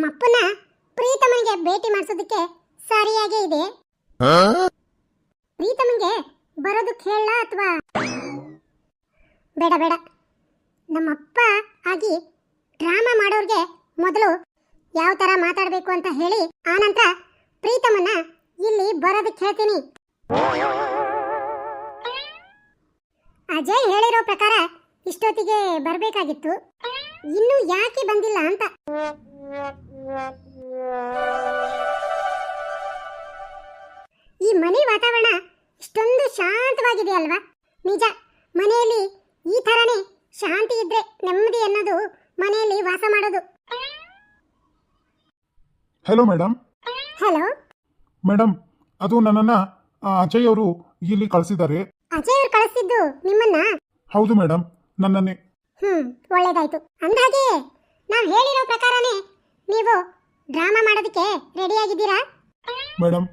ನಮ್ಮ ಅಪ್ಪನ ಪ್ರೀತಮನಿಗೆ ಭೇಟಿ ಮಾಡಿಸೋದಕ್ಕೆ ಸರಿಯಾಗೇ ಇದೆ. ಪ್ರೀತಮನಿಗೆ ಬರೋದಕ್ಕೆ ಹೇಳ ಅಥವಾ? ಬೇಡ ಬೇಡ. ನಮ್ಮಪ್ಪ ಆಗಿ ಡ್ರಾಮಾ ಮಾಡೋರಿಗೆ ಮೊದಲು ಯಾವ ಥರ ಮಾತಾಡಬೇಕು ಅಂತ ಹೇಳಿ ಆನಂತರ ಪ್ರೀತಮನ್ನ ಇಲ್ಲಿ ಬರೋದಕ್ಕೆ ಹೇಳ್ತೀನಿ. ಅಜಯ್ ಹೇಳಿರೋ ಪ್ರಕಾರ ಇಷ್ಟೊತ್ತಿಗೆ ಬರಬೇಕಾಗಿತ್ತು. ಇನ್ನು ಯಾಕೆ ಬಂದಿಲ್ಲ ಅಂತ? ಈ ಮನೆ ವಾತಾವರಣ ಇಷ್ಟೊಂದು ಶಾಂತವಾಗಿದೆ ಅಲ್ವಾ ನಿಜ ಮನೆಯಲ್ಲಿ ಈ ತರನೇ ಶಾಂತಿ ಇದ್ರೆ ನೆಮ್ಮದಿ ಅನ್ನೋದು ಮನೆಯಲ್ಲಿ ವಾಸ ಮಾಡೋದು. ಹಲೋ ಮೇಡಮ್ ಹಲೋ ಮೇಡಮ್ ಅದು ನನ್ನನ್ನ ಅಜಯ್ ಅವರು ಇಲ್ಲಿ ಕಳಿಸಿದ್ದಾರೆ. ಅಜಯ್ ಅವರು ಕಳಿಸಿದ್ದು ನಿಮ್ಮನ್ನ? ಹೌದು ಮೇಡಮ್ ನನ್ನನ್ನೇ. ಹ್ಮ್ ಒಳ್ಳೇದಾಯ್ತು. ಅಂದಾಗೆ ನಾವು ಹೇಳಿರೋ ಪ್ರಕಾರನೇ ನೀವು ಡ್ರಾಮಾ ಮಾಡೋದಕ್ಕೆ ರೆಡಿ ಆಗಿದ್ದೀರಾ ಮೇಡಮ್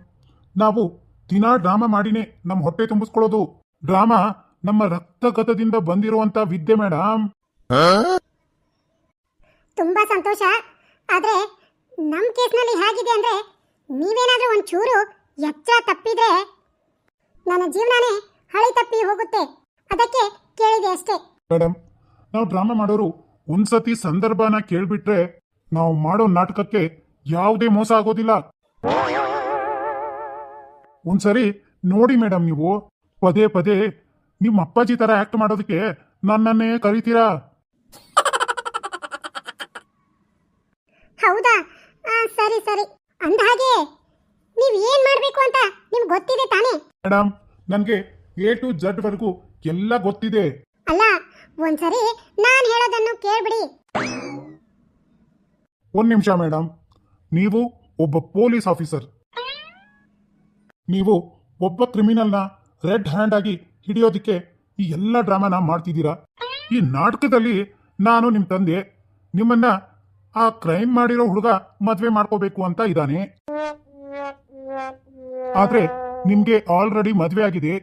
ನಾವು ದಿನಾ ಡ್ರಾಮಾ ಮಾಡಿನೇ ನಮ್ಮ ಹೊಟ್ಟೆ ತುಂಬಿಸ್ಕೊಳ್ಳೋದು. ಡ್ರಾಮಾ ನಮ್ಮ ರಕ್ತಗತದಿಂದ ಬಂದಿರುವಂತ ವಿದ್ಯೆ ಮೇಡಮ್ ತುಂಬಾ ಸಂತೋಷ. ಆದ್ರೆ ನಮ್ಮ ಕೇಸ್ನಲ್ಲಿ ಹೇಗಿದೆ ಅಂದ್ರೆ ನೀವೇನಾದ್ರೂ ಚೂರು ಎಚ್ಚರ ತಪ್ಪಿದ್ರೆ ನನ್ನ ಜೀವನನೇ ಹಳಿ ತಪ್ಪಿ ಹೋಗುತ್ತೆ. ಅದಕ್ಕೆ ಕೇಳಿದೆ ಅಷ್ಟೇ. ಮೇಡಮ್ ನಾವು ಡ್ರಾಮಾ ಮಾಡೋರು ಒಂದ್ಸತಿ ಸಂದರ್ಭನ ಕೇಳ್ಬಿಟ್ರೆ ನಾವು ಮಾಡೋ ನಾಟಕಕ್ಕೆ ಯಾವುದೇ ಮೋಸ ಆಗೋದಿಲ್ಲ. ಒಂದ್ಸರಿ ನೋಡಿ ಮೇಡಮ್ ನೀವು ಪದೇ ಪದೇ ನಿಮ್ಮ ಅಪ್ಪಾಜಿ ತರ ಆಕ್ಟ್ ಮಾಡೋದಕ್ಕೆ ನನ್ನನ್ನೇ ಕರಿತೀರಾ? ಹೌದಾ? ಆ, ಸರಿ ಸರಿ. ಅಂದಹಾಗೆ ನೀವು ಏನ್ ಮಾಡ್ಬೇಕು ಅಂತ ನಿಮ್ಗೆ ಗೊತ್ತಿದೆ ತಾನೇ? ಮೇಡಮ್ ನನಗೆ ಎ ಟು ಜಡ್ ವರೆಗೂ ಎಲ್ಲ ಗೊತ್ತಿದೆ. ಅಲ್ಲ ಒಂದ್ಸರಿ ನಾನು ಹೇಳೋದನ್ನು ಕೇಳ್ಬಿಡಿ. ಒಂದ್ ನಿಮಿಷ ಮೇಡಮ್ ನೀವು ಒಬ್ಬ ಪೊಲೀಸ್ ಆಫೀಸರ್. ನೀವು ಒಬ್ಬ ಕ್ರಿಮಿನಲ್ನ ರೆಡ್ ಹ್ಯಾಂಡ್ ಆಗಿ ಹಿಡಿಯೋದಿಕ್ಕೆ ಈ ಎಲ್ಲ ಡ್ರಾಮಾನ ಮಾಡ್ತಿದ್ದೀರಾ? ಈ ನಾಟಕದಲ್ಲಿ ನಾನು ನಿಮ್ಮ ತಂದೆ. ನಿಮ್ಮನ್ನ ಆ ಕ್ರೈಮ್ ಮಾಡಿರೋ ಹುಡುಗ ಮದ್ವೆ ಮಾಡ್ಕೋಬೇಕು ಅಂತ ಇದ್ದಾನೆ. ಆದ್ರೆ ನಿಮ್ಗೆ ಆಲ್ರೆಡಿ ಮದ್ವೆ ಆಗಿದೆ.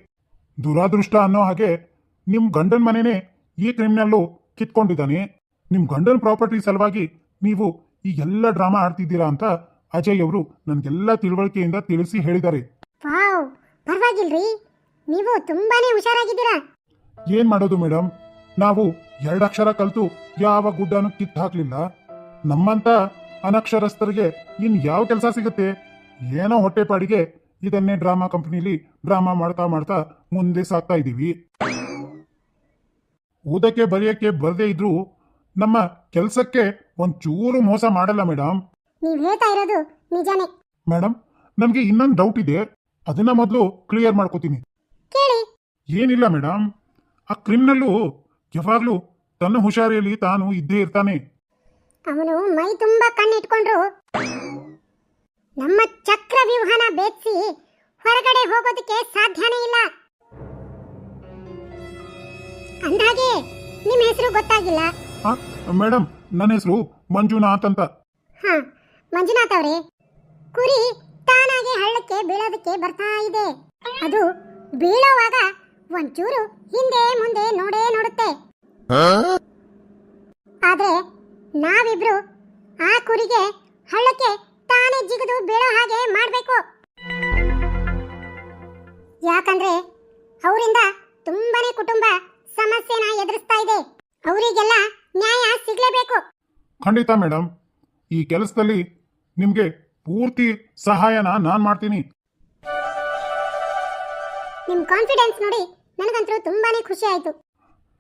ದುರಾದೃಷ್ಟ ಅನ್ನೋ ಹಾಗೆ ನಿಮ್ ಗಂಡನ ಮನೆನೇ ಈ ಕ್ರಿಮಿನಲ್ಲು ಕಿತ್ಕೊಂಡಿದ್ದಾನೆ. ನಿಮ್ ಗಂಡನ ಪ್ರಾಪರ್ಟಿ ಸಲುವಾಗಿ ನೀವು ಈ ಎಲ್ಲ ಡ್ರಾಮಾ ಆಡ್ತಿದ್ದೀರಾ ಅಂತ ಅಜಯ್ ಅವರು ನನ್ಗೆಲ್ಲ ತಿಳುವಳಿಕೆಯಿಂದ ತಿಳಿಸಿ ಹೇಳಿದ್ದಾರೆ. ವಾವ್ ಪರವಾಗಿಲ್ರಿ. ನೀವು ತುಂಬಾನೇ ಹುಷಾರಾಗಿದ್ದೀರಾ. ಏನ್ ಮಾಡೋದು ಮೇಡಮ್ ನಾವು ಎರಡಕ್ಷರ ಕಲ್ತು ಯಾವ ಗುಡ್ಡನು ಕಿತ್ ಹಾಕ್ಲಿಲ್ಲ. ನಮ್ಮಂತ ಅನಕ್ಷರಸ್ಥರಿಗೆ ಇನ್ ಯಾವ ಕೆಲಸ ಸಿಗುತ್ತೆ? ಏನೋ ಹೊಟ್ಟೆಪಾಡಿಗೆ ಇದನ್ನೇ ಡ್ರಾಮಾ ಕಂಪನಿಲಿ ಡ್ರಾಮಾ ಮಾಡ್ತಾ ಮಾಡ್ತಾ ಮುಂದೆ ಸಾಗ್ತಾ ಇದ್ದೀವಿ ಓದಕ್ಕೆ ಬರೆಯಕ್ಕೆ ಬರದೇ ಇದ್ರೂ ನಮ್ಮ ಕೆಲಸಕ್ಕೆ ಒಂಚೂರು ಮೋಸ ಮಾಡಲ್ಲ ಮೇಡಮ್ ನೀವ್ ಹೇಳ್ತಾ ಇರೋದು ನಿಜಾನೇ. ಮೇಡಮ್ ನಮ್ಗೆ ಇನ್ನೊಂದು ಡೌಟ್ ಇದೆ. ಅದನ್ನ ಮೊದಲು ಕ್ಲಿಯರ್ ಮಾಡ್ಕೋತೀನಿ. ಕೇಳಿ. ಏನಿಲ್ಲ ಮೇಡಮ್ ಆ ಕ್ರಿಮಿನಲ್ಲು ಯಾವಾಗ್ಲೂ ತನ್ನ ಹುಷಾರಿಯಲ್ಲಿ ತಾನು ಇದ್ದೇ ಇರ್ತಾನೆ. ಅವನು ಮೈ ತುಂಬಾ ಕಣ್ಣಿಟ್ಕೊಂಡ್ರು. ನಮ್ಮ ಚಕ್ರ ವ್ಯೂಹನ ಬೇಧಿಸಿ ಹೊರಗಡೆ ಹೋಗೋದಕ್ಕೆ ಸಾಧ್ಯನೇ ಇಲ್ಲ. ಅಂದಾಗೆ ನಿಮ್ಮ ಹೆಸರು ಗೊತ್ತಾಗಿಲ್ಲ. ಮೇಡಮ್ ನನ್ನ ಹೆಸರು ಮಂಜುನಾಥ್ ಅಂತ. ಹಾ ಮಂಜುನಾಥ್ ಅವರೇ ಕುರಿ ತಾನಾಗಿ ಹಳ್ಳಕ್ಕೆ ಬೀಳೋದಕ್ಕೆ ಬರ್ತಾ ಇದೆ. ಅದು ಬೀಳೋವಾಗ ಒಂಚೂರು ಹಿಂದೆ ಮುಂದೆ ನೋಡೇ ನೋಡುತ್ತೆ. ಆದ್ರೆ ನಾವಿಬ್ರು ಆ ಕುರಿಗೆ ಹಳ್ಳಕ್ಕೆ ತಾನೇ ಜಿಗಿದು ಬೀಳೋ ಹಾಗೆ ಮಾಡ್ಬೇಕು. ಯಾಕಂದ್ರೆ ಅವರಿಂದ ಖಂಡಿತ ಮೇಡಮ್ ಈ ಕೆಲಸದಲ್ಲಿ ನಿಮಗೆ ಪೂರ್ತಿ ಸಹಾಯನ ನಾನು ಮಾಡ್ತೀನಿ. ನಿಮ್ ಕಾನ್ಫಿಡೆನ್ಸ್ ನೋಡಿ ನನಗಂತೂ ತುಂಬಾನೇ ಖುಷಿ ಆಯ್ತು.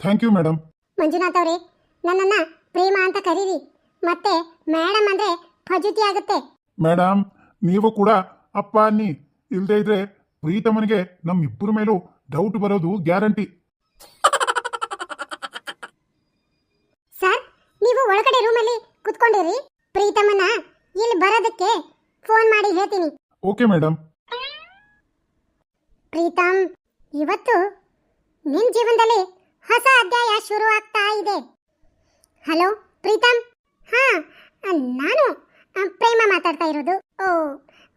ಥ್ಯಾಂಕ್ ಯು ಮೇಡಮ್ ಮಂಜುನಾಥ್ ಅವರೇ ನನ್ನನ್ನ ಪ್ರೇಮ ಅಂತ ಕರೀರಿ. ಮತ್ತೆ ಮೇಡಮ್ ಅಂದ್ರೆ ಫಜುತಿ ಆಗುತ್ತೆ. ಮೇಡಮ್ ನೀವು ಕೂಡ ಅಪ್ಪ ಅನ್ನಿ ಇಲ್ದೇ ಇದ್ರೆ ಪ್ರೀತಮನಿಗೆ ನಮ್ಮಿಬ್ಬರ ಮೇಲೂ ಡೌಟ್ ಬರೋದು ಗ್ಯಾರಂಟಿ ಸರ್ ನೀವು ಒಳಗಡೆ ರೂಮಲ್ಲಿ ಪ್ರೀತಮನ ಇಲ್ಲಿ ಬರೋದಕ್ಕೆ ಫೋನ್ ಮಾಡಿ ಹೇಳ್ತೀನಿ. ಓಕೆ ಮೇಡಮ್ ಪ್ರೀತಮ್ ಇವತ್ತು ನಿನ್ ಜೀವನದಲ್ಲಿ ಹೊಸ ಅಧ್ಯಾಯ ಶುರು ಆಗ್ತಾ ಇದೆ. ಹಲೋ ಪ್ರೀತಮ್? ಹಾ ನಾನು ಪ್ರೇಮ ಮಾತಾಡ್ತಾ ಇರೋದು. ಓ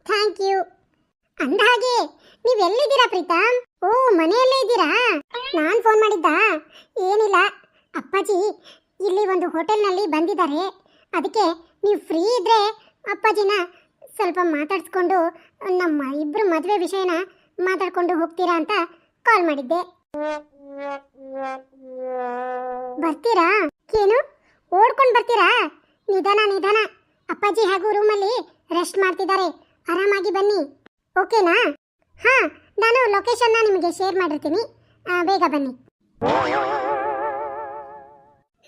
ಥ್ಯಾಂಕ್ ಯು ಅಂದಹಾಗೆ ನೀವು ಎಲ್ಲಿದ್ದೀರಾ ಪ್ರೀತಮ್? ಓ ಮನೆಯಲ್ಲೇ ಇದ್ದೀರಾ? ನಾನು ಫೋನ್ ಮಾಡಿದ್ದ? ಏನಿಲ್ಲ. ಅಪ್ಪಾಜಿ ಇಲ್ಲಿ ಒಂದು ಹೋಟೆಲ್ನಲ್ಲಿ ಬಂದಿದ್ದಾರೆ. ಅದಕ್ಕೆ ನೀವು ಫ್ರೀ ಇದ್ದರೆ ಅಪ್ಪಾಜಿನ ಸ್ವಲ್ಪ ಮಾತಾಡಿಸ್ಕೊಂಡು ನಮ್ಮ ಇಬ್ಬರು ಮದುವೆ ವಿಷಯನ ಮಾತಾಡ್ಕೊಂಡು ಹೋಗ್ತೀರಾ ಅಂತ ಕಾಲ್ ಮಾಡಿದ್ದೆ. ಬರ್ತೀರಾ? ಏನು? ಓಡ್ಕೊಂಡು ಬರ್ತೀರಾ? ನಿಧಾನ ನಿಧಾನ. ಅಪ್ಪಾಜಿ ಹಾಗೂ ರೂಮಲ್ಲಿ ರೆಸ್ಟ್ ಮಾಡ್ತಿದ್ದಾರೆ. ಆರಾಮಾಗಿ ಬನ್ನಿ. ಓಕೆನಾ ಹಾಂ, ನಾನು ಲೊಕೇಶನ್ನ ನಿಮಗೆ ಶೇರ್ ಮಾಡಿರ್ತೀನಿ. ಬೇಗ ಬನ್ನಿ.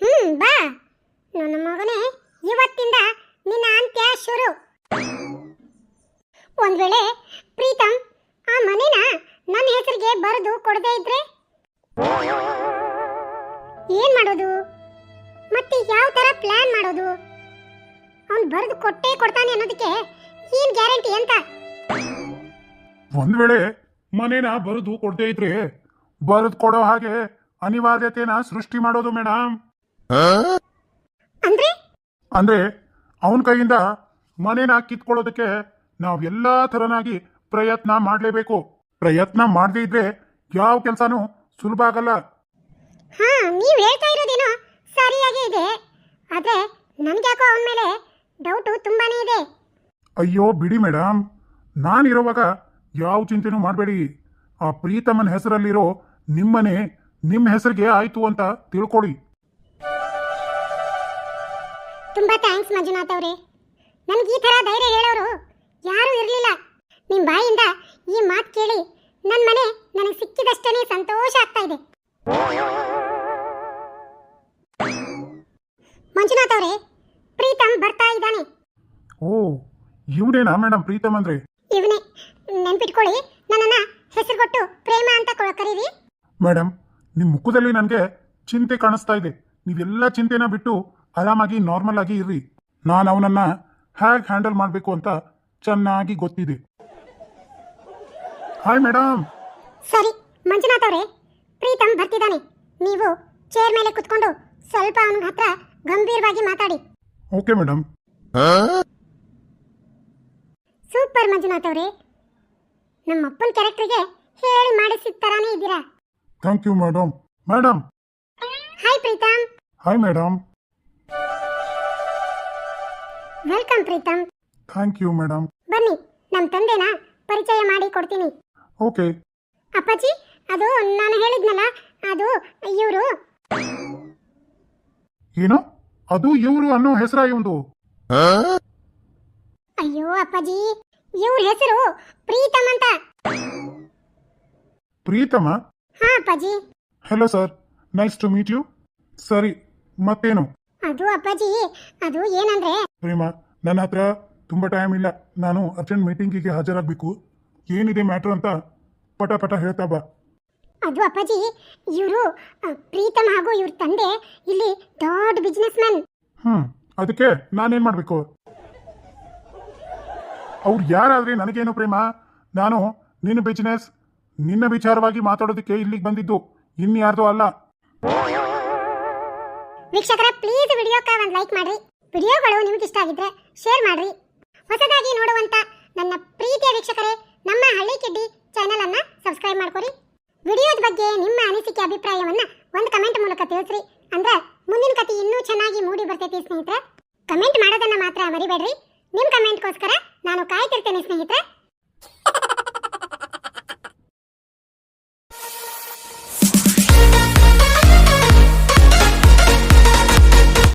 ಹ್ಞೂ ಬಾ. ನನ್ನ ಮಗನೇ ಇವತ್ತಿಂದ ನಿನ್ನ ಅಂತ್ಯ ಶುರು. ಒಂದ್ ವೇಳೆ ಪ್ರೀತಮ್ ಆ ಮನೆನ ನನ್ನ ಹೆಸರಿಗೆ ಬರೆದು ಕೊಡದೇ ಇದ್ರೆ? ಏನ್ ಮಾಡೋದು? ಮತ್ತೆ ಯಾವ ತರ ಪ್ಲಾನ್ ಮಾಡೋದು? ಅವ್ನು ಬರೆದು ಕೊಟ್ಟೇ ಕೊಡ್ತಾನೆ ಅನ್ನೋದಕ್ಕೆ ಏನ್ ಗ್ಯಾರಂಟಿ ಅಂತ? ಒಂದ್ ವೇಳೆ ಮನೇನ ಬರೆದು ಕೊಡದೇ ಇದ್ರೆ ಬರೆದು ಕೊಡೋ ಹಾಗೆ ಅನಿವಾರ್ಯತೆನ ಸೃಷ್ಟಿ ಮಾಡೋದು ಮೇಡಮ್ ಅಂದ್ರೆ ಅವನ ಕೈಯಿಂದ ಮನೇನ ಕಿತ್ಕೊಳ್ಳೋದಕ್ಕೆ ನಾವೆಲ್ಲಾ ಥರನಾಗಿ ಪ್ರಯತ್ನ ಮಾಡಲೇಬೇಕು. ಪ್ರಯತ್ನ ಮಾಡದೇ ಇದ್ರೆ ಯಾವ ಕೆಲಸನೂ ಸುಲಭ ಆಗಲ್ಲ. ಹಾ ನೀವು ಹೇಳ್ತಾ ಇರೋದೇನೋ ಸರಿಯಾಗೇ ಇದೆ. ಆದ್ರೆ ನನ್ಗ್ಯಾಕೋ ಅವನ ಮೇಲೆ ಡೌಟು ತುಂಬಾನೇ ಇದೆ. ಅಯ್ಯೋ ಬಿಡಿ ಮೇಡಮ್ ನಾನಿರುವಾಗ ಯಾವ ಚಿಂತೆನೂ ಮಾಡಬೇಡಿ. ಆ ಪ್ರೀತಮನ ಹೆಸರಲ್ಲಿರೋ ನಿಮ್ಮನೆ ನಿಮ್ಮ ಹೆಸರಿಗೆ ಆಯಿತು ಅಂತ ತಿಳ್ಕೊಳ್ಳಿ ತುಂಬಾ ಥ್ಯಾಂಕ್ಸ್ ಮಂಜುನಾಥ್ ಅವರೇ. ನನಗೆ ಈ ಥರ ಧೈರ್ಯ ಹೇಳೋರು ಯಾರೂ ಇರಲಿಲ್ಲ. ನಿಮ್ಮ ಬಾಯಿಂದ ಈ ಮಾತು ಕೇಳಿ ನನ್ನ ಮನೆ ನನಗೆ ಸಿಕ್ಕಿದಷ್ಟೇ ಸಂತೋಷ ಆಗ್ತಾ ಇದೆ. ಮಂಜುನಾಥ್ ಅವರೇ ಪ್ರೀತಮ್ ಬರ್ತಾ ಇದ್ದಾನೆ. ಓ ಇವನೇನಾ ಮೇಡಮ್ ಪ್ರೀತಮ್ ಅಂದ್ರೆ? ಇವನೇ ನೆನ್ಪಿಟ್ಕೊಳ್ಳಿ ನನ್ನನ್ನ ಹೆಸರು ಕೊಟ್ಟು ಪ್ರೇಮ ಅಂತ ಕರೀರಿ. ಮೇಡಮ್ ನಿಮ್ಮ ಮುಖದಲ್ಲಿ ನನಗೆ ಚಿಂತೆ ಕಾಣಿಸ್ತಾ ಇದೆ. ನೀವೆಲ್ಲ ಚಿಂತೆನ ಬಿಟ್ಟು ಆರಾಮಾಗಿ ನಾರ್ಮಲ್ ಆಗಿ ಇರ್ರಿ. ನಾನು ಅವನನ್ನ ಹೇಗೆ ಹ್ಯಾಂಡಲ್ ಮಾಡಬೇಕು ಅಂತ ಚೆನ್ನಾಗಿ ಗೊತ್ತಿದೆ. ಹಾಯ್ ಮೇಡಮ್ ಸರಿ ಮಂಜುನಾಥ್ ಅವರೇ ಪ್ರೀತಮ್ ಬರ್ತಿದ್ದಾನೆ. ನೀವು ಚೇರ್ ಮೇಲೆ ಕುತ್ಕೊಂಡು ಸ್ವಲ್ಪ ಅವನ ಹತ್ರ ಗಂಭೀರವಾಗಿ ಮಾತಾಡಿ. ಓಕೆ ಮೇಡಮ್ ಸೂಪರ್ ಮಂಜುನಾಥ್ ಅವರೇ. ನಮ್ಮ ಅಪ್ಪನ ಕ್ಯಾರೆಕ್ಟರ್ಗೆ ಹೇಳಿ ಮಾಡಿಸಿದ ತರಾನೇ ಇದ್ದೀರಾ? Thank you madam madam hi Preetham. Hi madam welcome Preetham. Thank you madam. ಬನ್ನಿ ನಮ್ಮ ತಂದೆನ ಪರಿಚಯ ಮಾಡಿ ಕೊಡ್ತೀನಿ. ಓಕೆ. ಅಪ್ಪಾಜಿ ಅದು ನಾನು ಹೇಳಿದ್ನಲ್ಲ ಅದು ಇವರು. ಏನು? ಅದು ಇವರು ಅನ್ನೋ ಹೆಸರ ಇವಂದು ಅಯ್ಯೋ ಅಪ್ಪಾಜಿ ಇವ್ರ ಹೆಸರು ಪ್ರೀತಮ್ ಅಂತ. ಪ್ರೀತಮ? ಹಾ ಅಪ್ಪಾಜಿ. Hello sir nice to meet you ಸರಿ ಮತ್ತೇನು? ಅದು ಅಪ್ಪಾಜಿ ಅದು ಏನಂದ್ರೆ ಪ್ರೇಮ ನನ್ನ ಹತ್ರ ತುಂಬ ಟೈಮ್ ಇಲ್ಲ. ನಾನು ಅರ್ಜೆಂಟ್ ಮೀಟಿಂಗಿಗೆ ಹಾಜರಾಗಬೇಕು. ಏನಿದೆ ಮ್ಯಾಟರ್ ಅಂತ ಪಟ ಪಟ ಹೇಳ್ತಾ ಬಾ. ಅದು ಅಪ್ಪಾಜಿ ಇವರು ಪ್ರೀತಮ್ ಹಾಗೂ ಇವ್ರ ತಂದೆ ಇಲ್ಲಿ ದೊಡ್ಡ ಬಿಸ್ನೆಸ್ ಮ್ಯಾನ್ ಹ್ಮ್ ಅದಕ್ಕೆ ನಾನೇನು ಮಾಡಬೇಕು? ಅವ್ರು ಯಾರಾದ್ರೆ ನನಗೇನು ಪ್ರೇಮ? ನಾನು ನಿನ್ನ ಬಿಸ್ನೆಸ್ ನಿನ್ನ ವಿಚಾರವಾಗಿ ಮಾತಾಡೋದಕ್ಕೆ ಇಲ್ಲಿಗೆ ಬಂದಿದ್ದು. ಇನ್ಯಾರ್ದೋ ಅಲ್ಲ. ವೀಕ್ಷಕರ ಪ್ಲೀಸ್ ವಿಡಿಯೋಕ್ಕೆ ಒಂದು ಲೈಕ್ ಮಾಡ್ರಿ. ವಿಡಿಯೋಗಳು ನಿಮ್ಗೆ ಇಷ್ಟ ಆಗಿದ್ರೆ ಶೇರ್ ಮಾಡ್ರಿ. ಹೊಸದಾಗಿ ನೋಡುವಂತ ನನ್ನ ಪ್ರೀತಿಯ ವೀಕ್ಷಕರೇ, ನಮ್ಮ ಹಳ್ಳಿ ಕಿಡ್ಡಿ ಚಾನೆಲ್ ಅನ್ನ ಸಬ್ಸ್ಕ್ರೈಬ್ ಮಾಡ್ಕೊರಿ. ವಿಡಿಯೋದ ಬಗ್ಗೆ ನಿಮ್ಮ ಅನಿಸಿಕೆ, ಅಭಿಪ್ರಾಯವನ್ನ ಒಂದು ಕಮೆಂಟ್ ಮೂಲಕ ತಿಳಿಸ್ರಿ. ಅಂದ್ರೆ ಮುಂದಿನ ಕತೆ ಇನ್ನೂ ಚೆನ್ನಾಗಿ ಮೂಡಿ ಬರ್ತೈತಿ ಸ್ನೇಹಿತರೆ. ಕಮೆಂಟ್ ಮಾಡೋದನ್ನ ಮಾತ್ರ ಮರಿಬೇಡ್ರಿ. ನಿಮ್ಮ ಕಮೆಂಟ್ಗೋಸ್ಕರ ನಾನು ಕಾಯ್ತಿರ್ತೇನೆ ಸ್ನೇಹಿತರೆ.